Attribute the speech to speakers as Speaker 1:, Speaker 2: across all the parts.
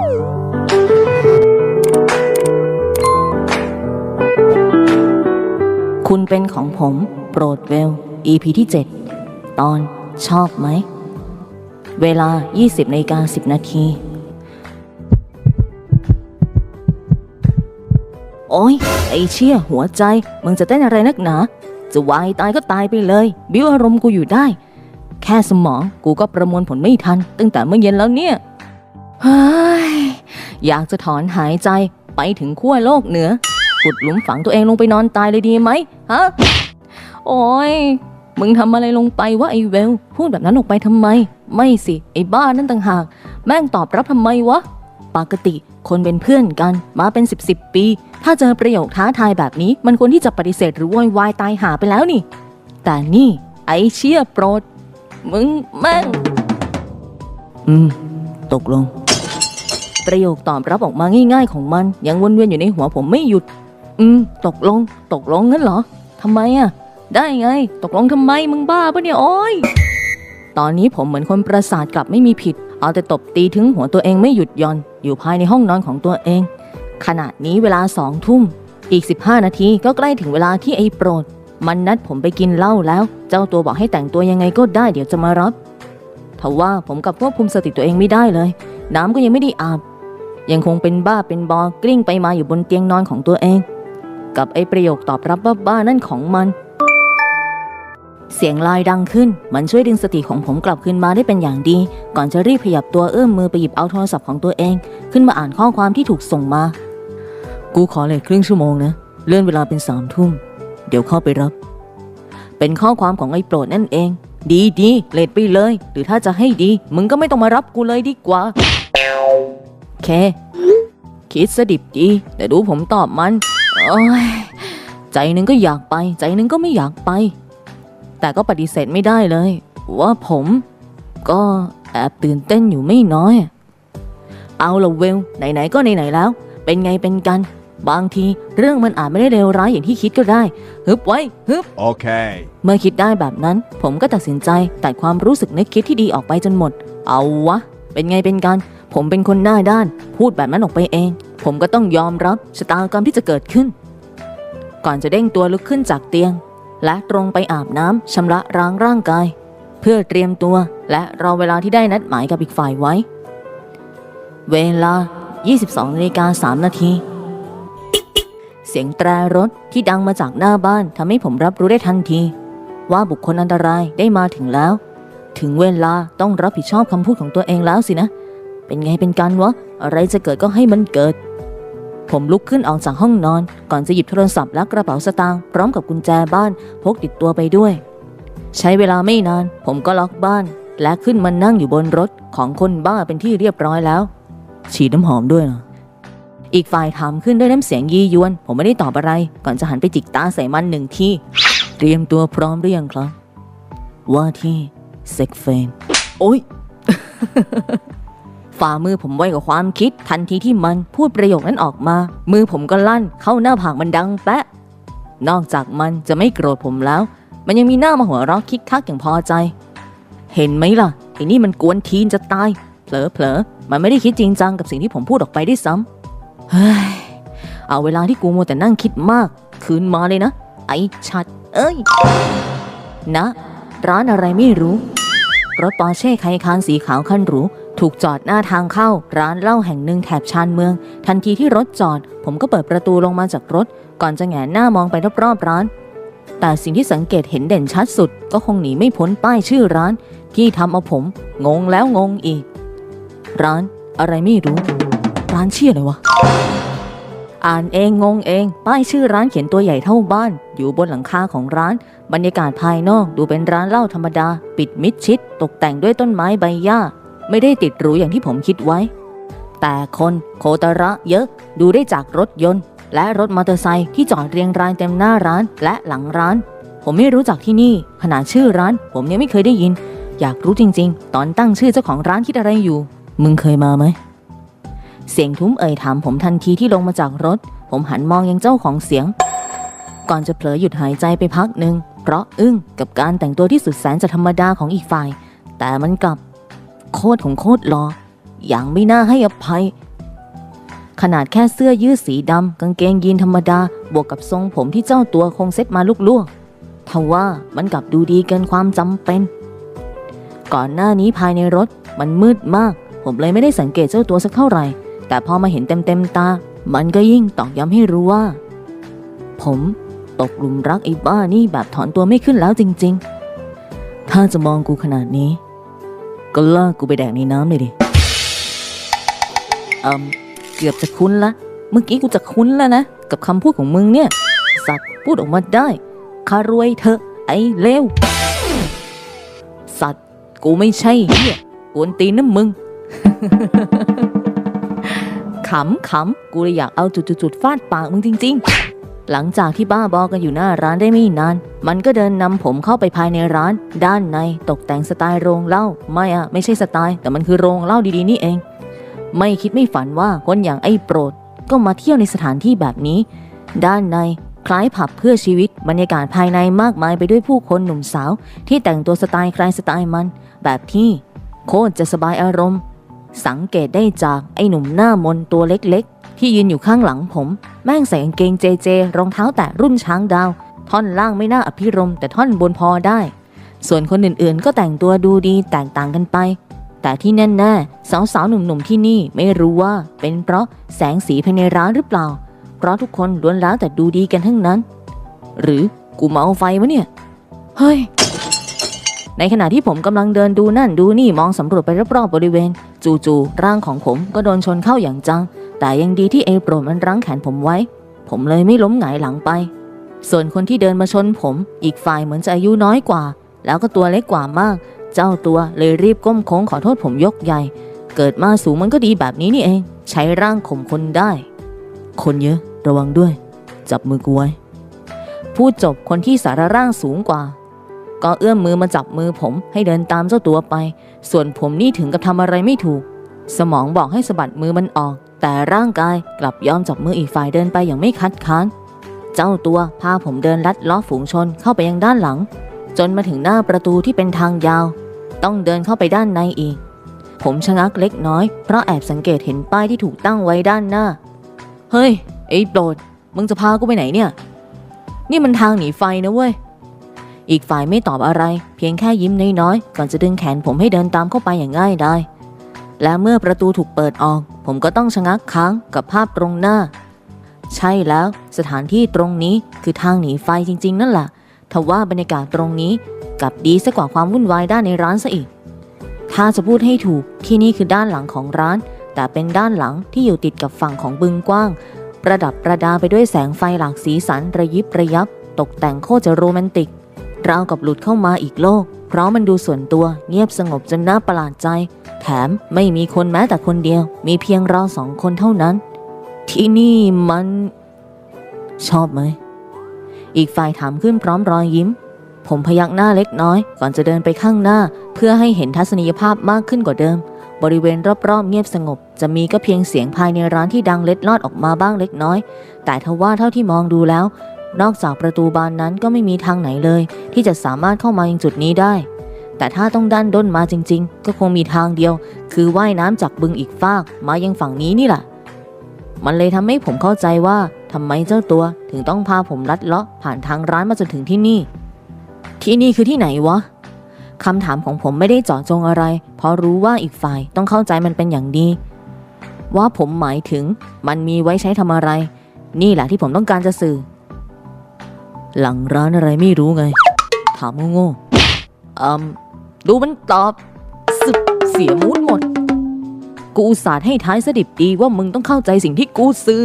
Speaker 1: คุณเป็นของผมโปรดเวล EP ที่ 7 ตอนชอบไหม เวลา 20นาฬิกา10 นาที โอ้ยไอเชี่ยหัวใจ มึงจะเต้นอะไรนักหนา จะวายตายก็ตายไปเลย บิ้วอารมณ์กูอยู่ได้ แค่สมองกูก็ประมวลผลไม่ทัน ตั้งแต่เมื่อเย็นแล้วเนี่ย เฮ้ยอยากจะถอนหายใจไปถึงขั้วโลกเหนือขุดหลุมฝังตัวเองลงไปนอนตายเลยดีไหมฮะโอ้ยมึงทำอะไรลงไปวะไอ้เวล พูดแบบนั้นออกไปทำไม ไม่สิ ไอ้บ้านั่นต่างหาก แม่งตอบรับทำไมวะ ปกติคนเป็นเพื่อนกันมาเป็นสิบสิบปี ถ้าเจอประโยคท้าทายแบบนี้ มันควรที่จะปฏิเสธหรือโวยวายตายหาไปแล้วนี่ แต่นี่ไอ้เชี่ยโปรด มึงแม่ง อืม ตกลง ประโยคตอบรับออกมาง่าย ๆ ของมัน ยังวนเวียนอยู่ในหัวผมไม่หยุด อืม ตกลง ตกลงงั้นเหรอทำไมอะได้ไง ตกลงทำไมมึงบ้าปะเนี่ยโอ้ยตอนนี้ผมเหมือนคนประสาทกลับไม่มีผิด เอาแต่ตบตีถึงหัวตัวเองไม่หยุดย่อน อยู่ภายในห้องนอนของตัวเอง ขณะนี้เวลาสองทุ่ม อีก 15 นาทีก็ใกล้ถึงเวลาที่ไอ้โปรด มันนัดผมไปกินเหล้าแล้ว เจ้าตัวบอกให้แต่งตัวยังไงก็ได้เดี๋ยวจะมารับทว่าผมกับควบคุมสติตัวเองไม่ได้เลย น้ำก็ยังไม่ได้อาบ ยังคงเป็นบ้าเป็นบอกลิ้งไปมาอยู่บนเตียงนอนของตัวเอง กับไอ้ประโยคตอบรับบ้าๆนั่นของมัน เสียงลายดังขึ้น มันช่วยดึงสติของผมกลับคืนมาได้เป็นอย่างดี ก่อนจะรีบขยับตัวเอื้อมมือไปหยิบเอาโทรศัพท์ของตัวเอง ขึ้นมาอ่านข้อความที่ถูกส่งมา กูขอเลยครึ่งชั่วโมงนะ เลื่อนเวลาเป็นสามทุ่ม เดี๋ยวเข้าไปรับ เป็นข้อความของไอ้โปรดนั่นเอง ดีดีเลทไปเลย หรือถ้าจะให้ดี มึงก็ไม่ต้องมารับกูเลยดีกว่า คคิดสดิบดี แต่ดูผมตอบมันโอ้ยใจหนึงก็อยากไป ใจหนึงก็ไม่อยากไป แต่ก็ปฏิเสธไม่ได้เลย ว่าผม ก็แอบตื่นเต้นอยู่ไม่น้อย เอาละเวล ไหนๆก็ไหนๆแล้ว เป็นไงเป็นกัน บางทีเรื่องมันอาจไม่ได้เลวร้ายอย่างที่คิดก็ได้ ฮึบไว้ ฮึบ
Speaker 2: Okay.
Speaker 1: เมื่อคิดได้แบบนั้น ผมก็ตัดสินใจตัดความรู้สึกนึกคิดที่ดีออกไปจนหมด เอาวะ เป็นไงเป็นกัน ผมเป็นคนหน้าด้าน พูดแบบนั้นออกไปเอง ผมก็ต้องยอมรับชะตากรรมที่จะเกิดขึ้น ก่อนจะเด้งตัวลุกขึ้นจากเตียง และตรงไปอาบน้ำชำระล้างร่างกาย เพื่อเตรียมตัวและรอเวลาที่ได้นัดหมายกับอีกฝ่ายไว้ เวลา 22นาฬิกา3นาทีเสียงแตรรถที่ดังมาจากหน้าบ้านทำให้ผมรับรู้ได้ทันที ว่าบุคคลอันตรายได้มาถึงแล้ว ถึงเวลาต้องรับผิดชอบคำพูดของตัวเองแล้วสินะ เป็นไงเป็นกันวะ อะไรจะเกิดก็ให้มันเกิด ผมลุกขึ้นออกจากห้องนอน ก่อนจะหยิบโทรศัพท์และกระเป๋าสตางค์พร้อมกับกุญแจบ้านพกติดตัวไปด้วย ใช้เวลาไม่นาน ผมก็ล็อกบ้าน และขึ้นมานั่งอยู่บนรถของคนบ้าเป็นที่เรียบร้อยแล้ว ฉีดน้ำหอมด้วยเหรออีกฝ่ายถามขึ้นด้วยน้ำเสียงยียวน ผมไม่ได้ตอบอะไร ก่อนจะหันไปจิกตาใส่มันหนึ่งทีเตรียมตัวพร้อมหรือยังครับ ว่าที่เซ็กเฟนโอ๊ย ฝ่ามือผมไวกว่าความคิด ทันทีที่มันพูดประโยคนั้นออกมา มือผมก็ลั่นเข้าหน้าผากมันดังแปะ นอกจากมันจะไม่โกรธผมแล้ว มันยังมีหน้ามาหัวเราะคิกคักอย่างพอใจ เห็นไหมล่ะไอ้นี่มันกวนทีนจะตายเผลอๆมันไม่ได้คิดจริงจังกับสิ่งที่ผมพูดออกไปได้ซ้ำเฮ้ยเอาเวลาที่กูมัวแต่นั่งคิดมาก คืนมาเลยนะ ไอ้ชัด เอ้ยนะ ร้านอะไรไม่รู้รถปอร์เช่ไคคานสีขาวคันหรู ถูกจอดหน้าทางเข้าร้านเหล้าแห่งหนึ่งแถบชานเมือง ทันทีที่รถจอด ผมก็เปิดประตูลงมาจากรถ ก่อนจะแหงนหน้ามองไปรอบๆร้าน แต่สิ่งที่สังเกตเห็นเด่นชัดสุด ก็คงหนีไม่พ้นป้ายชื่อร้าน ที่ทำเอาผม งงแล้วงงอีก ร้านอะไรไม่รู้ ร้านชื่ออะไรวะอ่านเองงงเอง ป้ายชื่อร้านเขียนตัวใหญ่เท่าบ้าน อยู่บนหลังคาของร้าน บรรยากาศภายนอกดูเป็นร้านเหล้าธรรมดา ปิดมิดชิด ตกแต่งด้วยต้นไม้ใบหญ้า ไม่ได้ติดหรูอย่างที่ผมคิดไว้ แต่คนโคตระเยอะดูได้จากรถยนต์ และรถมอเตอร์ไซค์ที่จอดเรียงรายเต็มหน้าร้านและหลังร้าน ผมไม่รู้จักที่นี่ ขนาดชื่อร้าน ผมยังไม่เคยได้ยิน อยากรู้จริง ๆ ตอนตั้งชื่อเจ้าของร้านคิดอะไรอยู่ มึงเคยมาไหมเสียงทุ้มเอ่ยถามผมทันทีที่ลงมาจากรถ ผมหันมองยังเจ้าของเสียง ก่อนจะเผลอหยุดหายใจไปพักหนึ่งเพราะอึ้งกับการแต่งตัวที่สุดแสนจะธรรมดาของอีกฝ่าย แต่มันกลับ โคตรของโคตรหลออย่างไม่น่าให้อภัย ขนาดแค่เสื้อยืดสีดำกางเกงยีนธรรมดา บวกกับทรงผมที่เจ้าตัวคงเซ็ตมาลุกลวงทว่ามันกลับดูดีเกินความจำเป็น ก่อนหน้านี้ภายในรถมันมืดมาก ผมเลยไม่ได้สังเกตเจ้าตัวสักเท่าไหร่ แต่พอมาเห็นเต็มๆตา มันก็ยิ่งตอกย้ำให้รู้ว่า ผมตกหลุมรักไอ้บ้านี่แบบถอนตัวไม่ขึ้นแล้วจริง ๆ ถ้าจะมองกูขนาดนี้ ก็ลากกูไปแดกในน้ำเลยดิเอิมเกือบจะคุ้นละ เมื่อกี้กูจะคุ้นแล้วนะ กับคำพูดของมึงเนี่ย สัตว์พูดออกมาได้คารวยเถอะไอ้เลวสัตว์กูไม่ใช่เหี้ยกวนตีนน้ำมึงขำขำกูเลยอยากเอาจุดๆฟาดปากมึงจริง ๆ หลังจากที่บ้าบอกกันอยู่หน้าร้านได้ไม่นาน มันก็เดินนำผมเข้าไปภายในร้าน ด้านในตกแต่งสไตล์โรงเหล้าไม่อะไม่ใช่สไตล์ แต่มันคือโรงเหล้าดีๆนี่เอง ไม่คิดไม่ฝันว่าคนอย่างไอ้โปรด ก็มาเที่ยวในสถานที่แบบนี้ ด้านในคล้ายผับเพื่อชีวิตบรรยากาศภายในมากมายไปด้วยผู้คนหนุ่มสาว ที่แต่งตัวสไตล์ใครสไตล์มัน แบบที่โคตรจะสบายอารมณ์ สังเกตได้จากไอ้หนุ่มหน้ามนตัวเล็กๆ ที่ยืนอยู่ข้างหลังผม แม่งใส่กางเกงเจเจ รองเท้าแตะรุ่นช้างดาว ท่อนล่างไม่น่าอภิรมแต่ท่อนบนพอได้ ส่วนคนอื่นๆ ก็แต่งตัวดูดีแตกต่างกันไป แต่ที่แน่ๆสาวๆหนุ่มๆที่นี่ไม่รู้ว่าเป็นเพราะแสงสีภายในร้านหรือเปล่า เพราะทุกคนล้วนแล้วแต่ดูดีกันทั้งนั้น หรือกูเมาไฟวะเนี่ยเฮ้ยในขณะที่ผมกำลังเดินดูนั่นดูนี่มองสำรวจไปรอบๆบริเวณ จู่ๆร่างของผมก็โดนชนเข้าอย่างจัง แต่ยังดีที่เอโปรมันรั้งแขนผมไว้ ผมเลยไม่ล้มหงายหลังไป ส่วนคนที่เดินมาชนผม อีกฝ่ายเหมือนจะอายุน้อยกว่า แล้วก็ตัวเล็กกว่ามาก เจ้าตัวเลยรีบก้มโค้งขอโทษผมยกใหญ่ เกิดมาสูงมันก็ดีแบบนี้นี่เอง ใช้ร่างข่มคนได้ คนเยอะระวังด้วย จับมือกูไว้พูดจบคนที่สารร่างสูงกว่า ก็เอื้อมมือมาจับมือผมให้เดินตามเจ้าตัวไป ส่วนผมนี่ถึงกับทำอะไรไม่ถูก สมองบอกให้สะบัดมือมันออก แต่ร่างกายกลับยอมจับมืออีกฝ่ายเดินไปอย่างไม่คัดค้าน เจ้าตัวพาผมเดินลัดล้อฝูงชนเข้าไปยังด้านหลัง จนมาถึงหน้าประตูที่เป็นทางยาว ต้องเดินเข้าไปด้านในอีก ผมชะงักเล็กน้อย เพราะแอบสังเกตเห็นป้ายที่ถูกตั้งไว้ด้านหน้า เฮ้ยไอ้โปรดมึงจะพากูไปไหนเนี่ย นี่มันทางหนีไฟนะเว้ยอีกฝ่ายไม่ตอบอะไร เพียงแค่ยิ้มน้อยๆก่อนจะดึงแขนผมให้เดินตามเข้าไปอย่างง่ายดาย และเมื่อประตูถูกเปิดออก ผมก็ต้องชะงักค้างกับภาพตรงหน้า ใช่แล้วสถานที่ตรงนี้คือทางหนีไฟจริง ๆ นั่นแหละทว่าบรรยากาศตรงนี้กลับดีซะกว่าความวุ่นวายด้านในร้านซะอีก ถ้าจะพูดให้ถูกที่นี่คือด้านหลังของร้าน แต่เป็นด้านหลังที่อยู่ติดกับฝั่งของบึงกว้าง ประดับประดาไปด้วยแสงไฟหลากสีสันระยิบระยับ ตกแต่งโคตรจะโรแมนติกราวกับหลุดเข้ามาอีกโลก เพราะมันดูส่วนตัวเงียบสงบจนน่าประหลาดใจ แถมไม่มีคนแม้แต่คนเดียว มีเพียงเราสองคนเท่านั้น ที่นี่มันชอบไหม อีกฝ่ายถามขึ้นพร้อมรอยยิ้ม ผมพยักหน้าเล็กน้อย ก่อนจะเดินไปข้างหน้า เพื่อให้เห็นทัศนียภาพมากขึ้นกว่าเดิม บริเวณรอบๆเงียบสงบ จะมีก็เพียงเสียงภายในร้านที่ดังเล็ดลอดออกมาบ้างเล็กน้อย แต่ทว่าเท่าที่มองดูแล้ว นอกจากประตูบานนั้นก็ไม่มีทางไหนเลย ที่จะสามารถเข้ามายังจุดนี้ได้ แต่ถ้าต้องดันด้นมาจริง ๆ ก็คงมีทางเดียว คือว่ายน้ำจากบึงอีกฟากมายังฝั่งนี้นี่แหละ มันเลยทำให้ผมเข้าใจว่าทำไมเจ้าตัวถึงต้องพาผมลัดเลาะผ่านทางร้านมาจนถึงที่นี่ ที่นี่คือที่ไหนวะคำถามของผมไม่ได้เจาะจงอะไร เพราะรู้ว่าอีกฝ่ายต้องเข้าใจมันเป็นอย่างดี ว่าผมหมายถึงมันมีไว้ใช้ทำอะไร นี่แหละที่ผมต้องการจะสื่อ หลังร้านอะไรไม่รู้ไง ถามโง่ๆอืมดูมันตอบสึกเสียมูดหมด กูอุตส่าห์ให้ท้ายสดิบดีว่ามึงต้องเข้าใจสิ่งที่กูซื้อ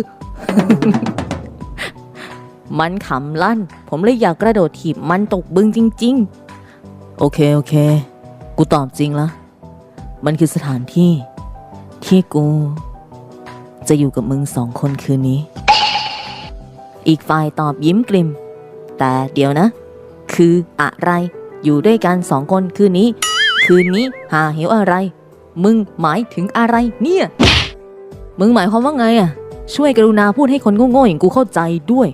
Speaker 1: มันขำลั่น ผมเลยอยากกระโดดถีบมันตกบึงจริง ๆ โอเค โอเค กูตอบจริงละมันคือสถานที่ ที่กู จะอยู่กับมึงสองคนคืนนี้ อีกฝ่ายตอบยิ้มกลิม แต่เดี๋ยวนะ คืออะไร อยู่ด้วยกันสองคนคืนนี้ คืนนี้หาเหวอะไร มึงหมายถึงอะไรเนี่ย มึงหมายความว่าไงอะ ช่วยกรุณาพูดให้คนโง่ๆอย่างกูเข้าใจด้วย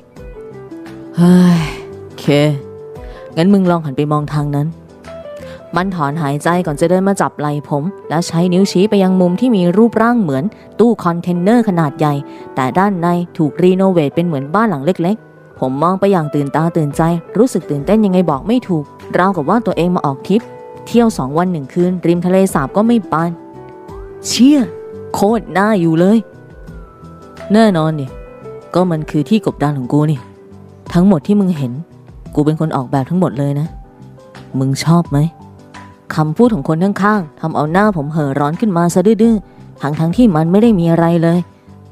Speaker 1: เฮ้ยเค งั้นมึงลองหันไปมองทางนั้น มันถอนหายใจก่อนจะเดินมาจับไหล่ผม แล้วใช้นิ้วชี้ไปยังมุมที่มีรูปร่างเหมือน ตู้คอนเทนเนอร์ขนาดใหญ่ แต่ด้านในถูกรีโนเวทเป็นเหมือนบ้านหลังเล็กๆ ผมมองไปอย่างตื่นตาตื่นใจ รู้สึกตื่นเต้นยังไงบอกไม่ถูก ราวกับว่าตัวเองมาออกทริป เที่ยวสองวันหนึ่งคืน ริมทะเลสาบก็ไม่ปาน เชี่ย โคตรน่าอยู่เลย แน่นอนดิก็มันคือที่กบดานของกูนี่ ทั้งหมดที่มึงเห็น กูเป็นคนออกแบบทั้งหมดเลยนะ มึงชอบไหมคำพูดของคนข้างๆทำเอาหน้าผมเห่อร้อนขึ้นมาซะดื้อๆทั้งๆที่มันไม่ได้มีอะไรเลย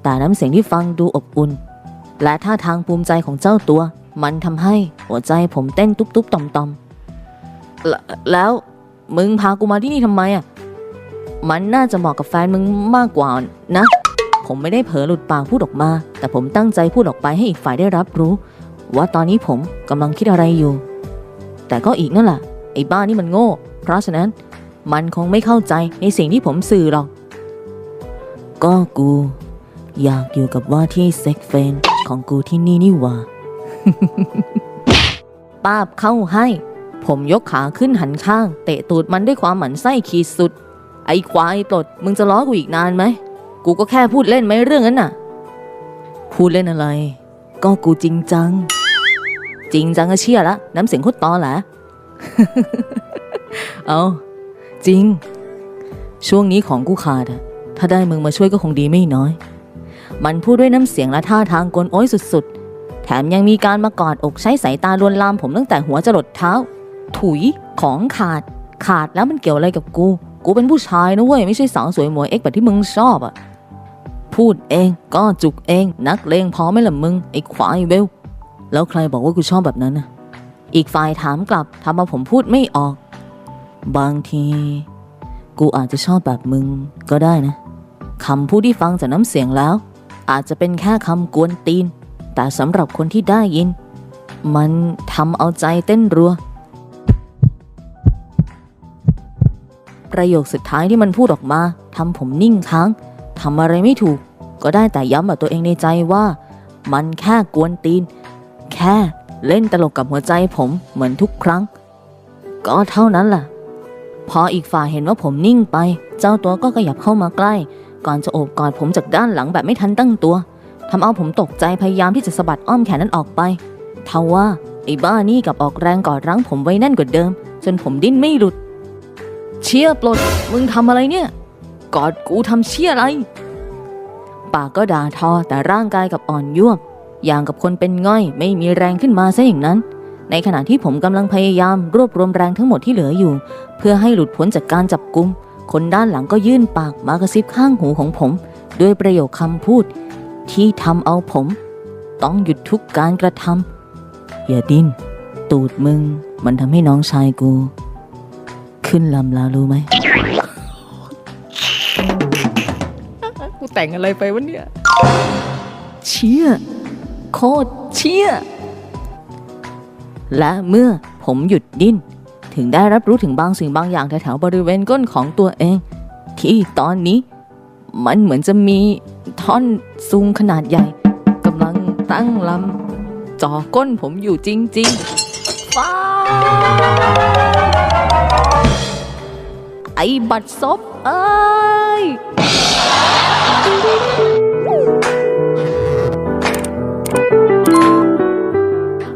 Speaker 1: แต่น้ำเสียงที่ฟังดูอบอุ่น และท่าทางภูมิใจของเจ้าตัว มันทำให้หัวใจผมเต้นตุ๊บๆต่อมๆแลแล้วมึงพากูมาที่นี่ทำไมอะ มันน่าจะเหมาะกับแฟนมึงมากกว่านะ ผมไม่ได้เผลอหลุดปากพูดออกมา แต่ผมตั้งใจพูดออกไปให้อีกฝ่ายได้รับรู้ ว่าตอนนี้ผมกำลังคิดอะไรอยู่ แต่ก็อีกนั่นแหละไอ้บ้านี่มันโง่ เพราะฉะนั้นมันคงไม่เข้าใจในสิ่งที่ผมสื่อหรอก ก็กู อยากอยู่กับว่าที่เซ็กเฟน ของกูที่นี่นี่หว่า ป้าบเข้าให้ ผมยกขาขึ้นหันข้าง เตะตูดมันด้วยความหมันไส้ขีดสุด ไอ้ควายปลดมึงจะล้อกูอีกนานไหม กูก็แค่พูดเล่นไหมเรื่องนั้นน่ะ พูดเล่นอะไร ก็กูจริงจัง จริงจังก็เชี่ยละ น้ำเสียงโคตรตอแหละ เอาจริง ช่วงนี้ของกูขาดอะถ้าได้มึงมาช่วยก็คงดีไม่น้อย มันพูดด้วยน้ำเสียงและท่าทางกลโอ้ยสุดๆ แถมยังมีการมากอดอกใช้สายตาลวนลามผมตั้งแต่หัวจรดเท้า ถุยของขาด ขาดแล้วมันเกี่ยวอะไรกับกู กูเป็นผู้ชายนะเว้ยไม่ใช่สาวสวยหมวยเอ็กแบบที่มึงชอบอะพูดเองก็จุกเอง นักเลงพอไหม่ละมึงไอ้ควายเบลแล้วใครบอกว่ากูชอบแบบนั้นน่ะอีกฝ่ายถามกลับทำเอาผมพูดไม่ออก บางที กูอาจจะชอบแบบมึงก็ได้นะคำพูดที่ฟังจากน้ำเสียงแล้ว อาจจะเป็นแค่คำกวนตีน แต่สำหรับคนที่ได้ยิน มันทำเอาใจเต้นรัว ประโยคสุดท้ายที่มันพูดออกมาทำผมนิ่งค้างทำอะไรไม่ถูก ก็ได้แต่ย้ำกับตัวเองในใจว่า มันแค่กวนตีน แค่เล่นตลกกับหัวใจผมเหมือนทุกครั้ง ก็เท่านั้นแหละพออีกฝ่ายเห็นว่าผมนิ่งไป เจ้าตัวก็ขยับเข้ามาใกล้ ก่อนจะโอบกอดผมจากด้านหลังแบบไม่ทันตั้งตัวทำเอาผมตกใจพยายามที่จะสะบัดอ้อมแขนนั้นออกไปทว่าไอ้บ้านี่กับออกแรงกอดรั้งผมไว้แน่นกว่าเดิม จนผมดิ้นไม่หลุด เชี่ยปลด มึงทำอะไรเนี่ย กอดกูทำเชี่ยอะไร ปากก็ด่าทอแต่ร่างกายกับอ่อนยวบอย่างกับคนเป็นง่อยไม่มีแรงขึ้นมาซะอย่างนั้น ในขณะที่ผมกำลังพยายามรวบรวมแรงทั้งหมดที่เหลืออยู่ เพื่อให้หลุดพ้นจากการจับกุม คนด้านหลังก็ยื่นปากมากระซิบข้างหูของผม ด้วยประโยคคำพูด ที่ทำเอาผม ต้องหยุดทุกการกระทำอย่าดิ้นตูดมึง มันทำให้น้องชายกู ขึ้นลำแล้วรู้ไหมกูแต่งอะไรไปวะเนี่ย เชี่ย โคตรเชี่ย และเมื่อผมหยุดดิ้น ถึงได้รับรู้ถึงบางสิ่งบางอย่างแถวๆบริเวณก้นของตัวเอง ที่ตอนนี้ มันเหมือนจะมีท่อนซุงขนาดใหญ่กำลังตั้งลำจ่อก้นผมอยู่จริงๆฟ้าไอ้บัดซบเอ้ย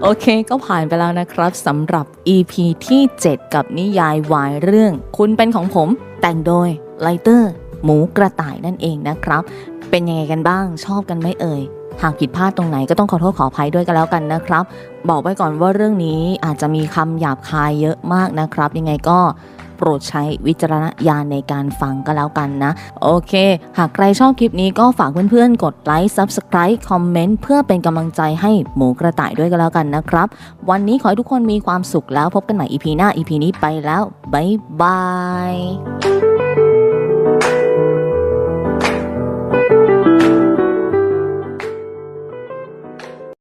Speaker 1: โอเคก็ผ่านไปแล้วนะครับสำหรับ EP ที่ 7 กับนิยายวายเรื่อง คุณเป็นของผม แต่งโดยไลเตอร์ หมูกระต่ายนั่นเองนะครับ เป็นยังไงกันบ้างชอบกันไหมเอ่ยหากผิดพลาดตรงไหนก็ต้องขอโทษขออภัยด้วยกันแล้วกันนะครับ บอกไว้ก่อนว่าเรื่องนี้อาจจะมีคำหยาบคายเยอะมากนะครับ ยังไงก็ ปรดใช้วิจารณญาณในการฟังก็แล้วกันนะ โอเค หากใครชอบคลิปนี้ก็ฝากเพื่อนๆ กดไลค์ Subscribe คอมเมนต์เพื่อเป็นกำลังใจให้หมูกระต่ายด้วยก็แล้วกันนะครับ วันนี้ขอให้ทุกคนมีความสุขแล้วพบกันใหม่ EP หน้า EP นี้ไปแล้ว บ๊ายบาย